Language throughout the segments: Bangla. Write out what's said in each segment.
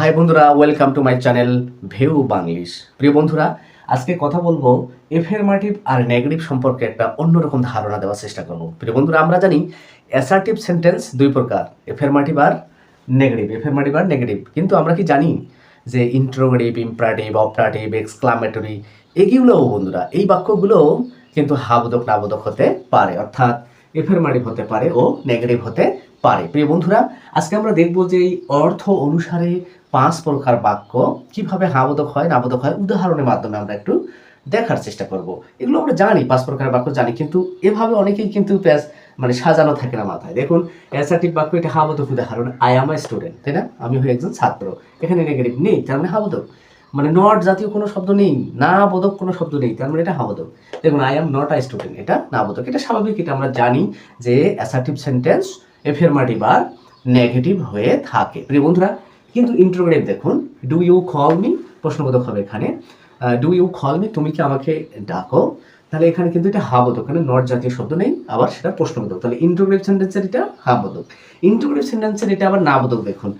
হাই বন্ধুরা ওয়েলকাম টু মাই চ্যানেল ভেউ বাংলিশ প্রিয় বন্ধুরা, আজকে কথা বলব এফার্মেটিভ আর নেগেটিভ সম্পর্কে একটা অন্যরকম ধারণা দেওয়ার চেষ্টা করব। প্রিয় বন্ধুরা, আমরা জানি অ্যাসার্টিভ সেন্টেন্স দুই প্রকার এফার্মেটিভ আর নেগেটিভ এফার্মেটিভ আর নেগেটিভ কিন্তু আমরা কি জানি যে ইন্ট্রোগেটিভ ইম্পারেটিভ অপটাটিভ এক্সক্লামেটরি এগুলোও বন্ধুরা, এই বাক্যগুলো কিন্তু হাবোধক নাবোধক হতে পারে। অর্থাৎ এফার্মেটিভ হতে পারে ও নেগেটিভ হতে পারে। প্রিয় বন্ধুরা, আজকে আমরা দেখব যে এই অর্থ অনুসারে পাঁচ প্রকার বাক্য কীভাবে হাবোধক হয় না নাবোধক হয়, উদাহরণের মাধ্যমে আমরা একটু দেখার চেষ্টা করব। এগুলো আমরা জানি, পাঁচ প্রকার বাক্য জানি, কিন্তু এভাবে অনেকেই কিন্তু প্যাস মানে সাজানো থাকে না মাথায়। দেখুন অ্যাসার্টিভ বাক্য এটা হাবোধক উদাহরণ। আই এম আই স্টুডেন্ট তাই না? আমি হই একজন ছাত্র। এখানে নেগেটিভ নেই, তার মানে হাবোধক মানে নট জাতীয় কোনো শব্দ নেই না বোধক কোনো শব্দ নেই, তার মানে এটা হাবোধক দেখুন I am not I student এটা না বোধক এটা স্বাভাবিক, এটা আমরা জানি যে অ্যাসার্টিভ সেন্টেন্স এফার্মেটিভ আর নেগেটিভ হয়ে থাকে। প্রিয় বন্ধুরা কিন্তু ইন্ট্রোগেটিভ দেখুন ডু ইউ কল মি প্রশ্নবোধক হবে এখানে। ডু ইউ কল মি তুমি কি আমাকে ডাকো? তাহলে এখানে কিন্তু এটা হাবোধক এখানে নট জাতীয় শব্দ নেই, আবার সেটা প্রশ্নবোধক। তাহলে ইন্ট্রোগেটিভ সেন্টেন্সের এটা হাবোধক ইন্ট্রোগেটিভ সেন্টেন্সের এটা আবার নাবোধক দেখুন।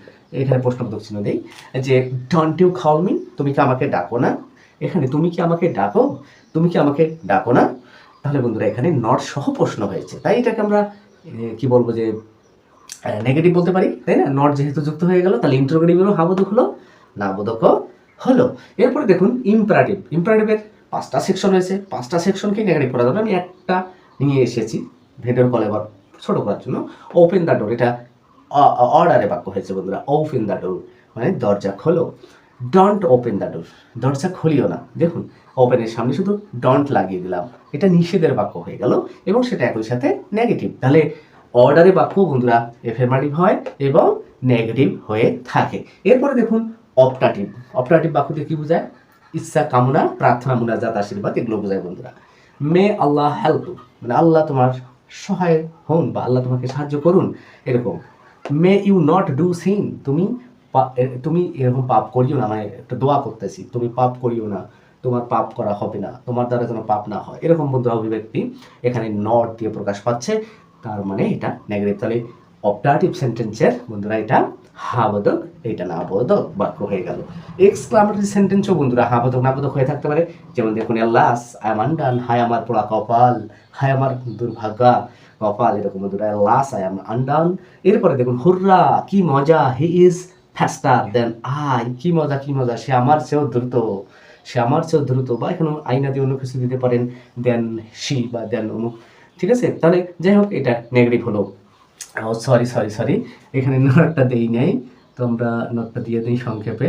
এখানে প্রশ্নবোধক চিহ্ন দেই, যে ডন্ট ইউ কল মি তুমি কি আমাকে ডাকো না? এখানে তুমি কি আমাকে ডাকো? তুমি কি আমাকে ডাকো না? তাহলে বন্ধুরা, এখানে নট সহ প্রশ্ন হয়েছে। তাই এটাকে আমরা কি বলব যে নেগেটিভ বলতে পারি, তাই না? নট যেহেতু যুক্ত হয়ে গেল, তাহলে ইন্টারোগেটিভেরও হাবোধক হলো নাবোধকও হলো। এরপরে দেখুন ইম্পারেটিভ ইম্পারেটিভের পাঁচটা সেকশন হয়েছে পাঁচটা সেকশনকে নেগেটিভ করা যাবে আমি একটা নিয়ে এসেছি ভিডিওর কল এবার ছোট করার জন্য। ওপেন দ্য ডোর এটা অর্ডারে বাক্য হয়েছে বন্ধুরা। ওপেন দ্য ডোর মানে দরজা খোলো। ডন্ট ওপেন দ্য ডোর দরজা খুলিও না। দেখুন ওপেনের সামনে শুধু ডন্ট লাগিয়ে দিলাম। এটা নিষেধের বাক্য হয়ে গেল, এবং সেটা একই সাথে নেগেটিভ তাহলে অর্ডারে বাক্য বন্ধুরা এফার্মেটিভ হয় এবং নেগেটিভ হয়ে থাকে। এরপরে দেখুন অপটাটিভ অপটাটিভ বাক্য দিয়ে কি বোঝায়? ইচ্ছা, কামনা, প্রার্থনা, মুনাজাত, আশীর্বাদ, এগুলো বোঝায় বন্ধুরা। মে আল্লাহ হেল্প মানে আল্লাহ তোমার সহায় হন বা আল্লাহ তোমাকে সাহায্য করুন। এরকম, may you not do sin. তুমি তুমি এরকম পাপ করিও না। মানে একটা দোয়া করতেছি। তুমি পাপ করিও না। তোমার পাপ করা হবে না। তোমার দ্বারা যেন পাপ না হয়। এরকম বন্ধুরা অভিব্যক্তি এখানে নট দিয়ে প্রকাশ পাচ্ছে। তার মানে এটা নেগেটিভ তাহলে অপটাটিভ সেন্টেন্সের বন্ধুরা এটা হাবোধক এটা না বোধক বাক্য হয়ে গেল। এক্সক্লামেটরি সেন্টেন্সও বন্ধুরা হাবোধক না বোধক হয়ে থাকতে পারে। যেমন দেখুন আল্লাস আই এম আন্ডান হায় আমার পোড়া কপাল, হায় আমার দুর্ভাগ্যা কপাল, এরকম বন্ধুরা লাস আই এম আন্ডান। এরপরে দেখুন, হুররা, কি মজা, he is faster then I কি মজা কি মজা, সে আমার চেয়েও দ্রুত, সে আমার চেয়েও দ্রুত, বা এখানে আইনা দিয়ে অন্য কিছু দিতে পারেন, দেন সি বা দেন অমুক ঠিক আছে? তাহলে যাই হোক, এটা নেগেটিভ হলো। সরি সরি সরি এখানে নোটটা দেই নাই। তো আমরা নোটটা দিয়ে দিই সংক্ষেপে।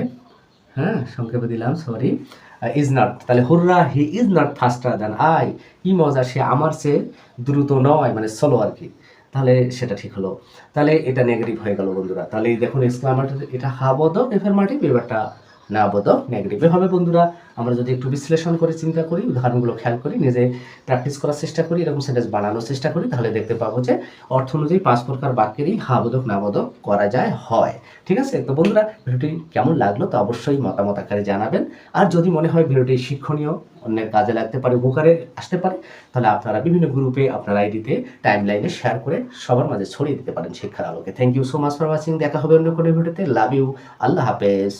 হ্যাঁ সংক্ষেপে দিলাম সরি ইজ নট তাহলে hurrah he is not faster than I কি মজা, সে আমার চেয়ে দ্রুত নয় মানে স্লো আর কি। তাহলে সেটা ঠিক হলো। তাহলে এটা নেগেটিভ হয়ে গেল বন্ধুরা। তাহলে দেখুন এক্সক্লামেটর এটা হাবোধক এফার্মেটিভ এবারটা না বোধক নেগেটিভ এভাবে বন্ধুরা, আমরা যদি একটু বিশ্লেষণ করে চিন্তা করি, উদাহরণগুলো খেয়াল করি, নিজে প্র্যাকটিস করার চেষ্টা করি, এরকম সেন্টেন্স বানানোর চেষ্টা করি, তাহলে দেখতে পাবো যে অর্থ অনুযায়ী পাঁচ প্রকার বাক্যেরই হাবোধক নাবোধক করা যায়, হয়। ঠিক আছে? তো বন্ধুরা, ভিডিওটি কেমন লাগল তো অবশ্যই মতামত আকারে জানাবেন। আর যদি মনে হয় ভিডিওটি শিক্ষণীয়, অন্যের কাজে লাগতে পারে, উপকারে আসতে পারে, তাহলে আপনারা বিভিন্ন গ্রুপে আপনার আইডিতে টাইম লাইনে শেয়ার করে সবার মাঝে ছড়িয়ে দিতে পারেন শিক্ষার আলোকে। Thank you so much for watching দেখা হবে অন্য কোনো ভিডিওতে। লাভ ইউ আল্লাহ হাফেজ।